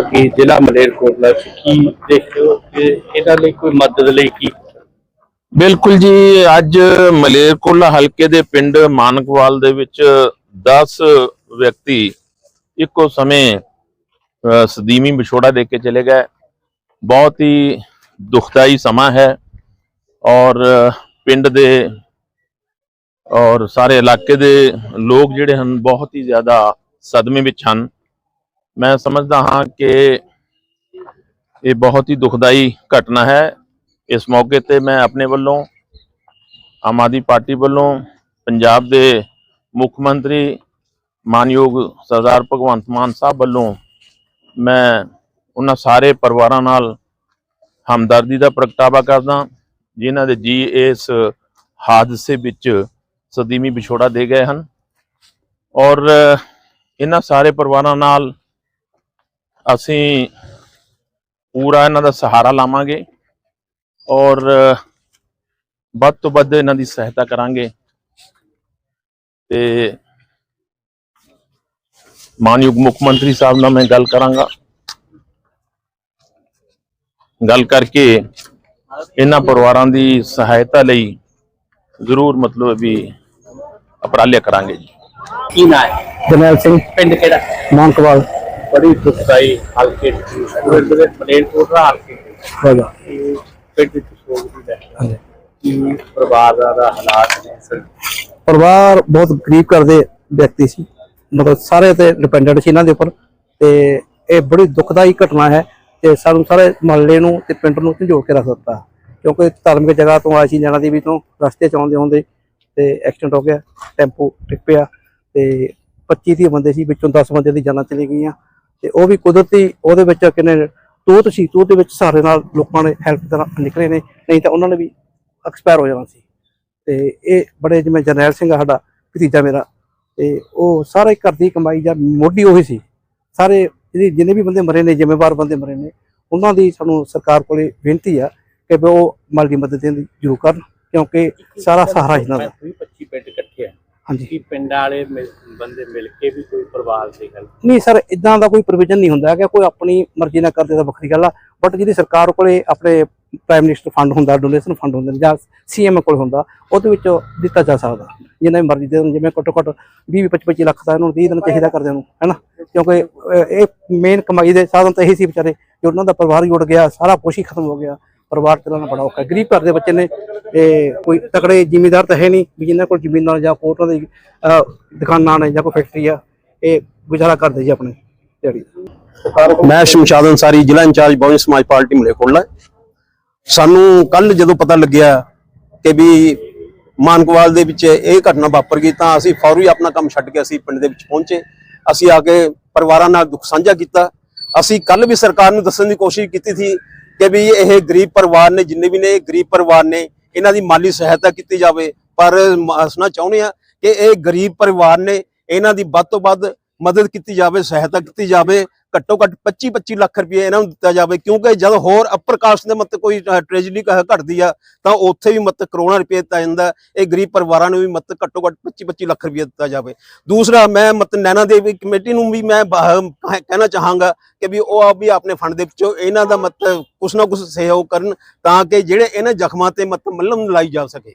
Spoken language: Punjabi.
ਕਿ ਜ਼ਿਲ੍ਹਾ ਮਲੇਰਕੋਟਲਾ ਚ ਕੀ ਦੇਖੋ ਕਿ ਇਹਨਾਂ ਲਈ ਕੋਈ ਮਦਦ ਲਈ ਕੀ? ਬਿਲਕੁਲ ਜੀ, ਅੱਜ ਮਲੇਰਕੋਲਾ ਹਲਕੇ ਦੇ ਪਿੰਡ ਮਾਨਕਵਾਲ ਦੇ ਵਿੱਚ 10 ਵਿਅਕਤੀ ਇੱਕੋ ਸਮੇਂ ਸਦੀਮੀ ਵਿਛੋੜਾ ਦੇ ਕੇ ਚਲੇ ਗਏ। ਬਹੁਤ ਹੀ ਦੁਖਦਾਈ ਸਮਾਂ ਹੈ ਔਰ ਪਿੰਡ ਦੇ ਔਰ ਸਾਰੇ ਇਲਾਕੇ ਦੇ ਲੋਕ ਜਿਹੜੇ ਹਨ ਬਹੁਤ ਹੀ ਜ਼ਿਆਦਾ ਸਦਮੇ ਵਿੱਚ ਹਨ। ਮੈਂ ਸਮਝਦਾ ਹਾਂ ਕਿ ਇਹ ਬਹੁਤ ਹੀ ਦੁਖਦਾਈ ਘਟਨਾ ਹੈ। ਇਸ ਮੌਕੇ ਤੇ ਮੈਂ ਆਪਣੇ ਵੱਲੋਂ, ਆਮ ਆਦਮੀ ਪਾਰਟੀ ਵੱਲੋਂ ਪੰਜਾਬ ਦੇ ਮੁੱਖ ਮੰਤਰੀ ਮਾਨਯੋਗ ਸਰਦਾਰ ਭਗਵੰਤ ਮਾਨ ਸਾਹਿਬ ਵੱਲੋਂ ਮੈਂ ਉਹਨਾਂ ਸਾਰੇ ਪਰਿਵਾਰਾਂ ਨਾਲ ਹਮਦਰਦੀ ਦਾ ਪ੍ਰਗਟਾਵਾ ਕਰਦਾ ਜਿਨ੍ਹਾਂ ਦੇ ਜੀ ਇਸ ਹਾਦਸੇ ਵਿੱਚ ਸਦੀਮੀ ਵਿਛੋੜਾ ਦੇ ਗਏ ਹਨ। ਔਰ ਇਹਨਾਂ ਸਾਰੇ ਪਰਿਵਾਰਾਂ ਨਾਲ ਅਸੀਂ ਪੂਰਾ ਇਹਨਾਂ ਦਾ ਸਹਾਰਾ ਲਾਵਾਂਗੇ ਔਰ ਵੱਧ ਤੋਂ ਵੱਧ ਇਹਨਾਂ ਦੀ ਸਹਾਇਤਾ ਕਰਾਂਗੇ ਤੇ ਮਾਨਯੋਗ ਮੁੱਖ ਮੰਤਰੀ ਸਾਹਿਬ ਨਾਲ ਮੈਂ ਗੱਲ ਕਰਾਂਗਾ। ਗੱਲ ਕਰਕੇ ਇਹਨਾਂ ਪਰਿਵਾਰਾਂ ਦੀ ਸਹਾਇਤਾ ਲਈ ਜ਼ਰੂਰ ਮਤਲਬ ਵੀ ਉਪਰਾਲੇ ਕਰਾਂਗੇ ਜੀ। ਕੀ ਨਾ ਹੈ? ਜਰਨੈਲ ਸਿੰਘ। ਪਿੰਡ ਕਿਹੜਾ? ਮਾਨਕਵਾਲ। ਬੜੀ ਦੁਖਦਾਈ ਹਲਕੇ ਪਿੰਡ ਦੇ ਮਲੇਰਕੋਟਲਾ ਹਲਕੇ ਹੋਗਾ ਇਹ ਪਿੰਡ ਵਿੱਚ ਸੋਗ ਦੀ ਹਾਂਜੀ। ਕੀ ਪਰਿਵਾਰ ਦਾ ਦਾ ਹਾਲਾਤ ਨੇ ਸਰ? ਪਰਿਵਾਰ ਬਹੁਤ ਗਰੀਬ ਕਰਦੇ ਵਿਅਕਤੀ ਸੀ। ਮਤਲਬ ਸਾਰੇ ਤੇ ਡਿਪੈਂਡੈਂਟ ਸੀ ਇਹਨਾਂ ਦੇ ਉੱਪਰ। ਤੇ ਇਹ ਬੜੀ ਦੁਖਦਾਈ ਘਟਨਾ ਹੈ ਤੇ ਸਾਨੂੰ ਸਾਰੇ ਮਹੱਲੇ ਨੂੰ ਤੇ ਪਿੰਡ ਨੂੰ ਝੰਜੋੜ ਕੇ ਰੱਖ ਦਿੱਤਾ। ਕਿਉਂਕਿ ਧਾਰਮਿਕ ਜਗ੍ਹਾ ਤੋਂ ਆਏ ਸੀ ਜਾਣਾ ਦੀ ਵੀ ਤੋਂ ਰਸਤੇ ਚ ਆਉਂਦੇ ਆਉਂਦੇ ਤੇ ਐਕਸੀਡੈਂਟ ਹੋ ਗਿਆ ਟੈਂਪੂ ਟਿੱਪਿਆ ਤੇ 25 30 ਬੰਦੇ ਸੀ ਵਿੱਚੋਂ 10 ਬੰਦੇ ਦੀ ਜਾਨਾਂ ਚਲੀ ਗਈਆਂ। ਤੇ ਉਹ ਵੀ ਕੁਦਰਤੀ ਉਹਦੇ ਵਿੱਚ ਕਿਨੇ ਤੂਤ ਸੀ ਤੂਤ ਦੇ ਵਿੱਚ ਸਾਰੇ ਨਾਲ ਲੋਕਾਂ ਨੇ ਹੈਲਪ ਤਰ੍ਹਾਂ ਨਿਕਲੇ ਨੇ ਨਹੀਂ ਤਾਂ ਉਹਨਾਂ ਨੇ ਵੀ ਐਕਸਪਾਇਰ ਹੋ ਜਾਣਾ ਸੀ। ਤੇ ਇਹ ਬੜੇ ਜਿਵੇਂ ਜਰਨੈਲ ਸਿੰਘ ਸਾਡਾ ਭਤੀਜਾ ਮੇਰਾ ਤੇ ਉਹ ਸਾਰੇ ਘਰ ਦੀ ਕਮਾਈ ਜਾਂ ਮੋਢੀ ਉਹੀ ਸੀ। ਸਾਰੇ ਇਹਦੇ ਜਿੰਨੇ ਵੀ ਬੰਦੇ ਮਰੇ ਨੇ ਜ਼ਿੰਮੇਵਾਰ ਬੰਦੇ ਮਰੇ ਨੇ ਉਹਨਾਂ ਦੀ ਸਾਨੂੰ ਸਰਕਾਰ ਕੋਲੇ ਬੇਨਤੀ ਆ ਕਿ ਉਹ ਮਾਲੀ ਮਦਦ ਦੇਣ ਦੀ ਜ਼ਰੂਰ ਕਰਨ ਕਿਉਂਕਿ ਸਾਰਾ ਸਹਾਰਾ ਇਹਨਾਂ ਦਾ। 25 ਪਿੰਡ ਇਕੱਠੇ ਆ। ਹਾਂਜੀ। ਪਿੰਡ ਵਾਲੇ ਬੰਦੇ ਮਿਲ ਕੇ ਵੀ ਕੋਈ ਪਰਿਵਾਰ ਦੀ ਗੱਲ ਨਹੀਂ ਸਰ ਇਦਾਂ ਦਾ ਕੋਈ ਪ੍ਰੋਵੀਜ਼ਨ ਨਹੀਂ ਹੁੰਦਾ ਕਿ ਕੋਈ ਆਪਣੀ ਮਰਜ਼ੀ ਨਾਲ ਕਰਦੇ ਤਾਂ ਵੱਖਰੀ ਗੱਲ ਆ ਬਟ ਜਿਹਦੀ ਸਰਕਾਰ ਕੋਲੇ ਆਪਣੇ ਪ੍ਰਾਈਮ ਮਿਨਿਸਟਰ ਫੰਡ ਹੁੰਦਾ ਡੋਨੇਸ਼ਨ ਫੰਡ ਹੁੰਦੇ ਨੇ ਜਾਂ ਸੀਐਮ ਕੋਲ ਹੁੰਦਾ, ਉਹਦੇ ਵਿੱਚ ਦਿੱਤਾ ਜਾ ਸਕਦਾ, ਜਿੰਨਾ ਵੀ ਮਰਜ਼ੀ ਦੇ ਜਿਵੇਂ ਘੱਟੋ ਘੱਟ 20 25 25 ਲੱਖ ਦਾ ਇਹਨੂੰ 30 ਦਿਨ ਚਾਹੀਦਾ ਕਰਦੇ ਨੂੰ ਹੈਨਾ ਕਿਉਂਕਿ ਇਹ ਮੇਨ ਕਮਾਈ ਦੇ ਸਾਧਨ ਤਾਂ ਇਹੀ ਸੀ ਵਿਚਾਰੇ ਕਿ ਉਹਨਾਂ ਦਾ ਪਰਿਵਾਰ ਜੁੜ ਗਿਆ, ਸਾਰਾ ਕੁਛ ਹੀ ਖਤਮ ਹੋ ਗਿਆ। ਪਰਿਵਾਰ ਚਲਾਉਣਾ ਬੜਾ ਔਖਾ ਗਰੀਬ ਘਰ ਦੇ ਬੱਚੇ ਨੇ ਇਹ ਕੋਈ ਤਕੜੇ ਜ਼ਿਮੀਂਦਾਰ ਤਾਂ ਹੈ ਨਹੀਂ ਵੀ ਜਿਨ੍ਹਾਂ ਕੋਲ ਜ਼ਮੀਨਾਂ ਜਾਂ ਕੋਟਾਂ ਦੀ ਦੁਕਾਨਾਂ ਨੇ ਜਾਂ ਕੋਈ ਫੈਕਟਰੀ ਆ, ਇਹ ਗੁਜ਼ਾਰਾ ਕਰਦੇ ਜੀ ਆਪਣੇ ਦਿਹਾੜੀ ਮੈਂ ਸ਼ਮਸ਼ਾਦ ਅੰਸਾਰੀ, ਜ਼ਿਲ੍ਹਾ ਇੰਚਾਰਜ ਬਹੁਜਨ ਸਮਾਜ ਪਾਰਟੀ ਮਲੇਕੋਟਲਾ ਸਾਨੂੰ ਕੱਲ ਜਦੋਂ ਪਤਾ ਲੱਗਿਆ ਕਿ ਵੀ ਮਾਨਕਵਾਲ ਦੇ ਵਿੱਚ ਇਹ ਘਟਨਾ ਵਾਪਰ ਗਈ ਤਾਂ ਅਸੀਂ ਫੌਰੀ ਆਪਣਾ ਕੰਮ ਛੱਡ ਕੇ ਅਸੀਂ ਪਿੰਡ ਦੇ ਵਿੱਚ ਪਹੁੰਚੇ। ਅਸੀਂ ਆ ਕੇ ਪਰਿਵਾਰਾਂ ਨਾਲ ਦੁੱਖ ਸਾਂਝਾ ਕੀਤਾ। ਅਸੀਂ ਕੱਲ ਵੀ ਸਰਕਾਰ ਨੂੰ ਦੱਸਣ ਦੀ ਕੋਸ਼ਿਸ਼ ਕੀਤੀ ਸੀ ਕਿ ਵੀ ਇਹ ਗਰੀਬ ਪਰਿਵਾਰ ਨੇ, ਜਿੰਨੇ ਵੀ ਨੇ ਗਰੀਬ ਪਰਿਵਾਰ ਨੇ, ਇਹਨਾਂ ਦੀ ਮਾਲੀ ਸਹਾਇਤਾ ਕੀਤੀ ਜਾਵੇ। ਪਰ ਮ- ਚਾਹੁੰਦੇ ਆ ਕਿ ਇਹ ਗਰੀਬ ਪਰਿਵਾਰ ਨੇ, ਇਹਨਾਂ ਦੀ ਵੱਧ ਤੋਂ ਵੱਧ ਮਦਦ ਕੀਤੀ ਜਾਵੇ, ਸਹਾਇਤਾ ਕੀਤੀ ਜਾਵੇ। ਘੱਟੋ ਘੱਟ 25 25 ਲੱਖ ਰੁਪਏ ਇਹਨਾਂ ਨੂੰ ਦਿੱਤਾ ਜਾਵੇ, ਕਿਉਂਕਿ ਜਦ ਹੋਰ ਅਪਰ ਕਾਸਟ ਦੇ ਮਤ ਕੋਈ ਟ੍ਰੈਜਡੀ ਘਟਦੀ ਆ, ਤਾਂ ਉੱਥੇ ਵੀ ਮਤ ਕਰੋੜਾਂ ਰੁਪਏ ਦਿੱਤਾ ਜਾਂਦਾ, ਇਹ ਗਰੀਬ ਪਰਿਵਾਰਾਂ ਨੂੰ ਵੀ ਮਤ ਘੱਟੋ ਘੱਟ 25 25 ਲੱਖ ਰੁਪਏ ਦਿੱਤਾ ਜਾਵੇ। ਦੂਸਰਾ, ਮੈਂ ਮਤ ਨੈਣਾ ਦੇਵੀ ਕਮੇਟੀ ਨੂੰ ਵੀ ਮੈਂ ਕਹਿਣਾ ਚਾਹਾਂਗਾ ਕਿ ਵੀ ਉਹ ਆਪ ਵੀ ਆਪਣੇ ਫੰਡ ਦੇ ਵਿੱਚੋਂ ਇਹਨਾਂ ਦਾ ਮਤ ਕੁਛ ਨਾ ਕੁਛ ਸਹਿਯੋਗ ਕਰਨ, ਤਾਂ ਕਿ ਜਿਹੜੇ ਇਹਨਾਂ ਜ਼ਖਮਾਂ ਤੇ ਮਤ ਮੱਲਮ ਲਾਈ ਜਾ ਸਕੇ।